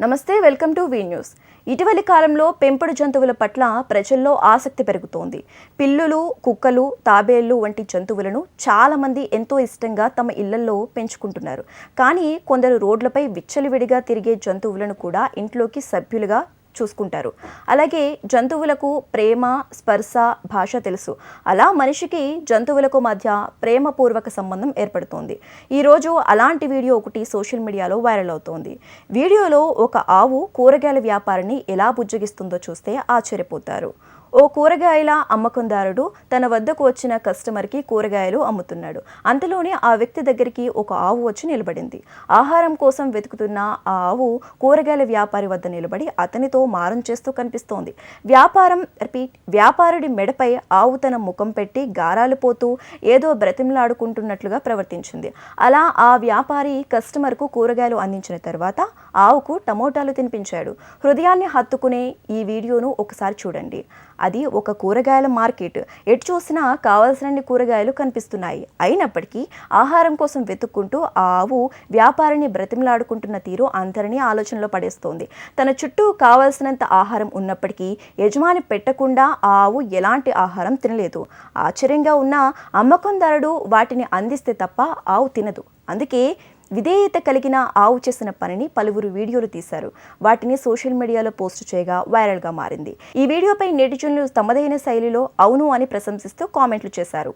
నమస్తే welcome to V news. ఇటీవలి కాలంలో పెంపుడు జంతువుల పట్ల ప్రజల్లో ఆసక్తి పెరుగుతోంది. పిల్లులు కుక్కలు తాబేళ్ళు వంటి జంతువులను చాలామంది ఎంతో ఇష్టంగా తమ ఇళ్ళలో పెంచుకుంటున్నారు. కానీ కొందరు రోడ్లపై విచ్చలివిడిగా తిరిగే జంతువులను కూడా ఇంట్లోకి సభ్యులుగా చూసుకుంటారు. అలాగే జంతువులకు ప్రేమ స్పర్శ భాష తెలుసు. అలా మనిషికి జంతువులకు మధ్య ప్రేమపూర్వక సంబంధం ఏర్పడుతోంది. ఈరోజు అలాంటి వీడియో ఒకటి సోషల్ మీడియాలో వైరల్ అవుతోంది. వీడియోలో ఒక ఆవు కూరగాయల వ్యాపారిని ఎలా బుజ్జగిస్తుందో చూస్తే ఆశ్చర్యపోతారు. ఓ కూరగాయల అమ్మకందారుడు తన వద్దకు వచ్చిన కస్టమర్కి కూరగాయలు అమ్ముతున్నాడు. అంతలోనే ఆ వ్యక్తి దగ్గరికి ఒక ఆవు వచ్చి నిలబడింది. ఆహారం కోసం వెతుకుతున్న ఆ ఆవు కూరగాయల వ్యాపారి వద్ద నిలబడి అతనితో మారం చేస్తూ కనిపిస్తోంది. వ్యాపారం రిపీట్ వ్యాపారుడి మెడపై ఆవు తన ముఖం పెట్టి గారాలు పోతూ ఏదో బ్రతిమలాడుకుంటున్నట్లుగా ప్రవర్తించింది. అలా ఆ వ్యాపారి కస్టమర్కు కూరగాయలు అందించిన తర్వాత ఆవుకు టమోటాలు తినిపించాడు. హృదయాన్ని హత్తుకునే ఈ వీడియోను ఒకసారి చూడండి. అది ఒక కూరగాయల మార్కెట్. ఎటు చూసినా కావలసినన్ని కూరగాయలు కనిపిస్తున్నాయి. అయినప్పటికీ ఆహారం కోసం వెతుక్కుంటూ ఆ ఆవు వ్యాపారిని బ్రతిమలాడుకుంటున్న తీరు అందరినీ ఆలోచనలో పడేస్తోంది. తన చుట్టూ కావలసినంత ఆహారం ఉన్నప్పటికీ యజమాని పెట్టకుండా ఆ ఆవు ఎలాంటి ఆహారం తినలేదు. ఆశ్చర్యంగా ఉన్న అమ్మకందారుడు వాటిని అందిస్తే తప్ప ఆవు తినదు. అందుకే విధేయత కలిగిన ఆవు చేసిన పనిని పలువురు వీడియోలు తీశారు. వాటిని సోషల్ మీడియాలో పోస్ట్ చేయగా వైరల్గా మారింది. ఈ వీడియోపై నెటిజన్లు తమదైన శైలిలో అవును అని ప్రశంసిస్తూ కామెంట్లు చేశారు.